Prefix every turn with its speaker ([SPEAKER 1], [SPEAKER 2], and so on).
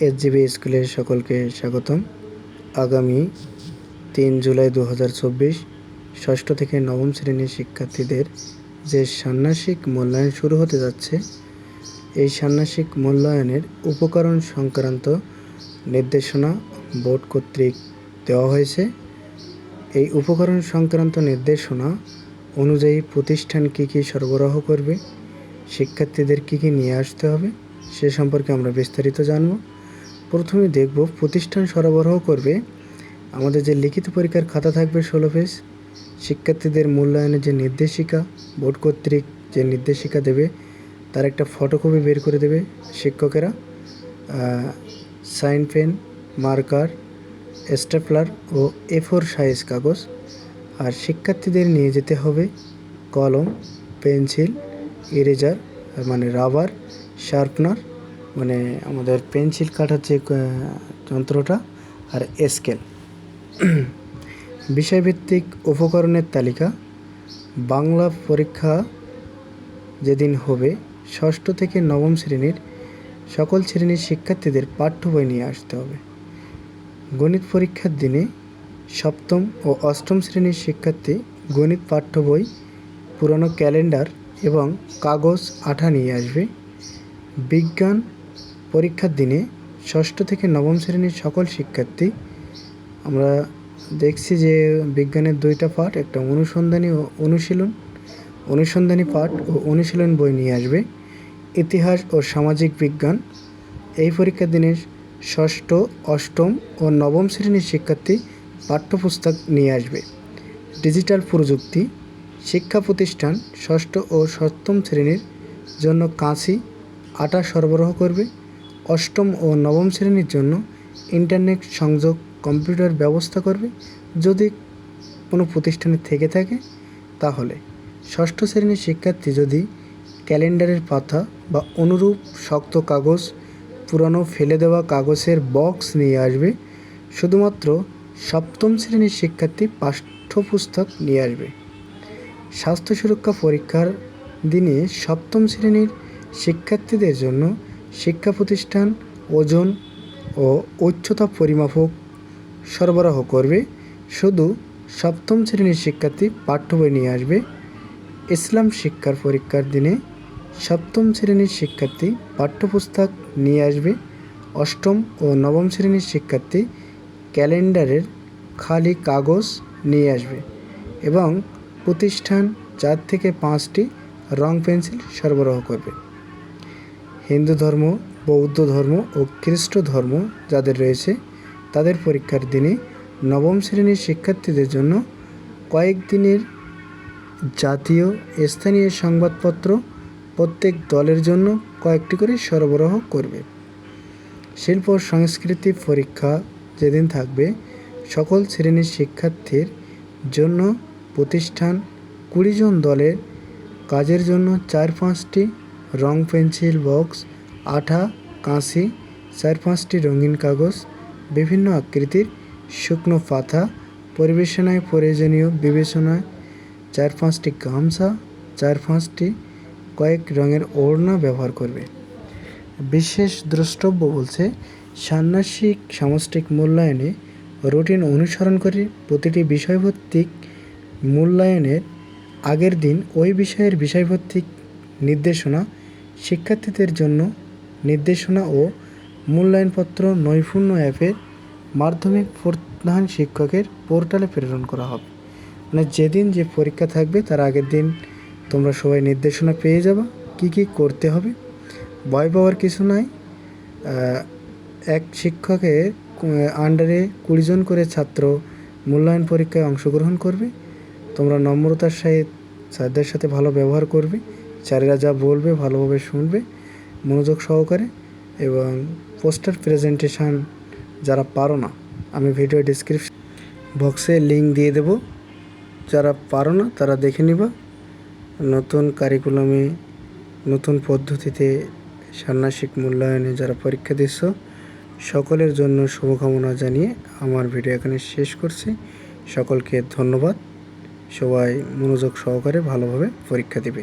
[SPEAKER 1] এসজিবি স্কুলের সকলকে স্বাগতম। আগামী তিন জুলাই দু হাজার চব্বিশ ষষ্ঠ থেকে নবম শ্রেণির শিক্ষার্থীদের যে ষান্মাসিক মূল্যায়ন শুরু হতে যাচ্ছে, এই ষান্মাসিক মূল্যায়নের উপকরণ সংক্রান্ত নির্দেশনা বোর্ড কর্তৃক দেওয়া হয়েছে। এই উপকরণ সংক্রান্ত নির্দেশনা অনুযায়ী প্রতিষ্ঠান কী কী সরবরাহ করবে, শিক্ষার্থীদের কী কী নিয়ে আসতে হবে, সে সম্পর্কে আমরা বিস্তারিত জানব। প্রথমে দেখব প্রতিষ্ঠান সরবরাহ করবে। আমাদের যে লিখিত পরীক্ষার খাতা থাকবে ষোলো পেজ। শিক্ষার্থীদের মূল্যায়নের যে নির্দেশিকা, বোর্ড কর্তৃক যে নির্দেশিকা দেবে, তার একটা ফটোকপি বের করে দেবে শিক্ষকেরা। সাইন পেন, মার্কার, স্টেপলার ও এ ফোর সাইজ কাগজ। আর শিক্ষার্থীদের নিয়ে যেতে হবে কলম, পেন্সিল, ইরেজার মানে রাবার, শার্পনার মানে আমাদের পেন্সিল কাটার যে যন্ত্রটা আর স্কেল। বিষয়ভিত্তিক উপকরণের তালিকা, বাংলা পরীক্ষা যেদিন হবে, ষষ্ঠ থেকে নবম শ্রেণির সকল শ্রেণির শিক্ষার্থীদের পাঠ্য বই নিয়ে আসতে হবে। গণিত পরীক্ষার দিনে সপ্তম ও অষ্টম শ্রেণির শিক্ষার্থী গণিত পাঠ্য বই, পুরনো ক্যালেন্ডার এবং কাগজ, আঠা নিয়ে আসবে। বিজ্ঞান পরীক্ষার দিনে ষষ্ঠ থেকে নবম শ্রেণির সকল শিক্ষার্থী আমরা দেখছি যে বিজ্ঞানের দুইটা পাঠ, একটা অনুসন্ধানী ও অনুশীলন, অনুসন্ধানী পাঠ ও অনুশীলন বই নিয়ে আসবে। ইতিহাস ও সামাজিক বিজ্ঞান, এই পরীক্ষার দিনে ষষ্ঠ, অষ্টম ও নবম শ্রেণির শিক্ষার্থী পাঠ্যপুস্তক নিয়ে আসবে। ডিজিটাল প্রযুক্তি, শিক্ষা প্রতিষ্ঠান ষষ্ঠ ও সপ্তম শ্রেণির জন্য কাঁচি আটা সরবরাহ করবে। অষ্টম ও নবম শ্রেণির জন্য ইন্টারনেট সংযোগ কম্পিউটার ব্যবস্থা করবে। যদি কোনো প্রতিষ্ঠানে থেকে থাকে, তাহলে ষষ্ঠ শ্রেণির শিক্ষার্থী যদি ক্যালেন্ডারের পাতা বা অনুরূপ শক্ত কাগজ, পুরানো ফেলে দেওয়া কাগজের বক্স নিয়ে আসবে। শুধুমাত্র সপ্তম শ্রেণির শিক্ষার্থী পাঠ্যপুস্তক নিয়ে আসবে। স্বাস্থ্য সুরক্ষা পরীক্ষার দিনে সপ্তম শ্রেণির শিক্ষার্থীদের জন্য শিক্ষা প্রতিষ্ঠান, ওজন ও উচ্চতা পরিমাপক সরবরাহ করবে। শুধু সপ্তম শ্রেণির শিক্ষার্থী পাঠ্য বই নিয়ে আসবে। ইসলাম শিক্ষার পরীক্ষার দিনে সপ্তম শ্রেণির শিক্ষার্থী পাঠ্যপুস্তক নিয়ে আসবে। অষ্টম ও নবম শ্রেণির শিক্ষার্থী ক্যালেন্ডারের খালি কাগজ নিয়ে আসবে এবং প্রতিষ্ঠান চার থেকে পাঁচটি রং পেন্সিল সরবরাহ করবে। হিন্দু ধর্ম, বৌদ্ধ ধর্ম ও খ্রিস্ট ধর্ম যাদের রয়েছে, তাদের পরীক্ষার দিনে নবম শ্রেণির শিক্ষার্থীদের জন্য কয়েকদিনের জাতীয় স্থানীয় সংবাদপত্র প্রত্যেক দলের জন্য কয়েকটি করে সরবরাহ করবে। শিল্প সংস্কৃতি পরীক্ষা যেদিন থাকবে, সকল শ্রেণির শিক্ষার্থীর জন্য প্রতিষ্ঠান কুড়ি জন দলের কাজের জন্য চার পাঁচটি রং পেন্সিল, বক্স, আঠা, কাঁসি, চার পাঁচটি রঙিন কাগজ, বিভিন্ন আকৃতির শুকনো পাতা, পরিবেশনায় প্রয়োজনীয় বিবেচনায় চার পাঁচটি গামছা, চার পাঁচটি কয়েক রঙের ওড়না ব্যবহার করবে। বিশেষ দ্রষ্টব্য বলছে ষান্মাসিক সামষ্টিক মূল্যায়নে রুটিন অনুসরণ করে প্রতিটি বিষয়ভিত্তিক মূল্যায়নের আগের দিন ওই বিষয়ের বিষয়ভিত্তিক নির্দেশনা শিক্ষার্থীদের জন্য নির্দেশনা ও মূল্যায়নপত্র নৈপুণ্য অ্যাপের মাধ্যমে প্রধান শিক্ষকের পোর্টালে প্রেরণ করা হবে। মানে যেদিন যে পরীক্ষা থাকবে, তার আগের দিন তোমরা সবাই নির্দেশনা পেয়ে যাবা, কি কি করতে হবে। ভয় পাওয়ার কিছু নাই। এক শিক্ষকের আন্ডারে কুড়িজন করে ছাত্র মূল্যায়ন পরীক্ষায় অংশগ্রহণ করবে। তোমরা নম্রতার সহিত স্যারদের সাথে ভালো ব্যবহার করবে। স্যারেরা যা বলবে, ভালোভাবে শুনবে, মনোযোগ সহকারে এবং পোস্টার প্রেজেন্টেশন যারা পারো না, আমি ভিডিও ডিসক্রিপশন বক্সে লিঙ্ক দিয়ে দেব। যারা পারো না, তারা দেখে নিবা। নতুন কারিকুলামে নতুন পদ্ধতিতে ষান্মাসিক মূল্যায়নে যারা পরীক্ষা দিচ্ছ, সকলের জন্য শুভকামনা জানিয়ে আমার ভিডিও এখানে শেষ করছি। সকলকে ধন্যবাদ। সবাই মনোযোগ সহকারে ভালোভাবে পরীক্ষা দিবে।